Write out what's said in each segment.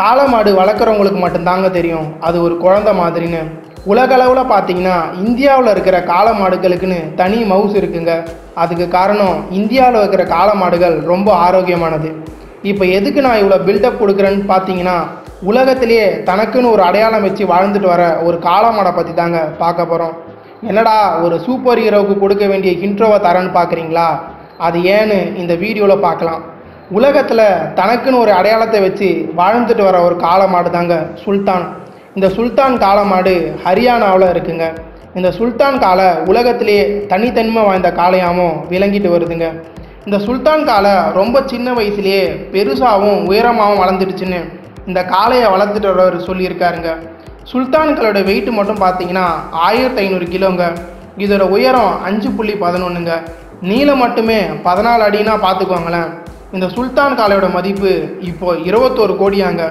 காளை மாடு வளர்க்குறவங்களுக்கு மட்டும்தாங்க தெரியும். அது ஒரு குழந்தை மாதிரின்னு. உலகளவில் பார்த்தீங்கன்னா இந்தியாவில் இருக்கிற காளை மாடுகளுக்குன்னு தனி மவுஸ் இருக்குங்க. அதுக்கு காரணம் இந்தியாவில் இருக்கிற காளை மாடுகள் ரொம்ப ஆரோக்கியமானது. இப்போ எதுக்கு நான் இவ்வளோ பில்டப் கொடுக்குறேன்னு பார்த்தீங்கன்னா உலகத்திலேயே தனக்குன்னு ஒரு அடையாளம் வச்சு வாழ்ந்துட்டு வர ஒரு காளை மாடை பற்றி தாங்க பார்க்க போகிறோம் என்னடா ஒரு சூப்பர் ஹீரோவுக்கு கொடுக்க வேண்டிய இன்ட்ரோவை தரேன்னு பார்க்குறீங்களா? அது ஏன்னு இந்த வீடியோவில் பார்க்கலாம். உலகத்தில் தனக்குன்னு ஒரு அடையாளத்தை வச்சு வாழ்ந்துட்டு வர ஒரு காளை தாங்க சுல்தான். இந்த சுல்தான் காலமாடு ஹரியானாவில் இருக்குங்க. இந்த சுல்தான் காலை உலகத்திலேயே தனித்தன்மை வாய்ந்த காளையாகவும் விளங்கிட்டு வருதுங்க. இந்த சுல்தான் காலை ரொம்ப சின்ன வயசுலேயே பெருசாகவும் உயரமாகவும் வளர்ந்துடுச்சுன்னு இந்த காளையை வளர்த்துட்டு வரவர் சொல்லியிருக்காருங்க. சுல்தான்களோட வெயிட் மட்டும் பார்த்தீங்கன்னா ஆயிரத்தி ஐநூறு கிலோங்க. இதோட உயரம் அஞ்சு புள்ளி பதினொன்றுங்க நீளம் மட்டுமே பதினாலு அடின்னா பார்த்துக்கோங்களேன். இந்த சுல்தான் காளையோட மதிப்பு இப்போ இருபத்தோரு கோடியாங்க.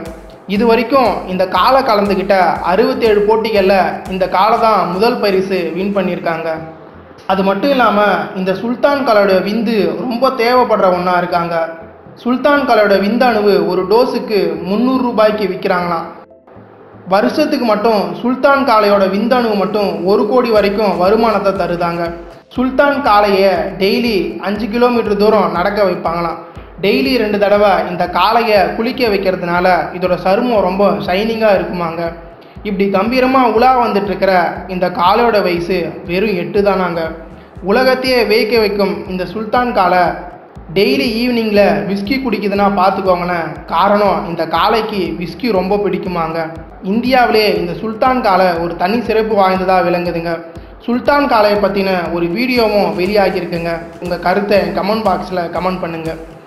இது வரைக்கும் இந்த காலை கலந்துக்கிட்ட அறுபத்தேழு போட்டிகளில் இந்த காளை தான் முதல் பரிசு வின் பண்ணியிருக்காங்க. அது மட்டும் இல்லாமல் இந்த சுல்தான் காளையோட விந்து ரொம்ப தேவைப்படுற ஒன்றா இருக்காங்க. சுல்தான் காளையோட விந்தணுவு ஒரு டோஸுக்கு முந்நூறு ரூபாய்க்கு விற்கிறாங்களாம் வருஷத்துக்கு மட்டும் சுல்தான் காளையோட விந்தணுவு மட்டும் ஒரு கோடி வரைக்கும் வருமானத்தை தருதாங்க. சுல்தான் காளையை டெய்லி அஞ்சு கிலோமீட்டர் தூரம் நடக்க வைப்பாங்களாம். டெய்லி ரெண்டு தடவை இந்த காளையை குளிக்க வைக்கிறதுனால இதோட சருமம் ரொம்ப ஷைனிங்காக இருக்குமாங்க. இப்படி கம்பீரமாக உலா வந்துட்டுருக்கிற இந்த காளையோட வயசு வெறும் எட்டு தானாங்க. உலகத்தையே வேய்க்க வைக்கும் இந்த சுல்தான் காளை டெய்லி ஈவினிங்கில் விஸ்கி குடிக்குதுன்னா பார்த்துக்கோங்களேன் காரணம் இந்த காளைக்கு விஸ்கி ரொம்ப பிடிக்குமாங்க. இந்தியாவிலே இந்த சுல்தான் காளை ஒரு தனி சிறப்பு வாய்ந்ததாக விளங்குதுங்க. சுல்தான் காளையை பற்றின ஒரு வீடியோவும் வெளியாகியிருக்குங்க. உங்கள் கருத்தை கமெண்ட் பாக்ஸில் கமெண்ட் பண்ணுங்கள்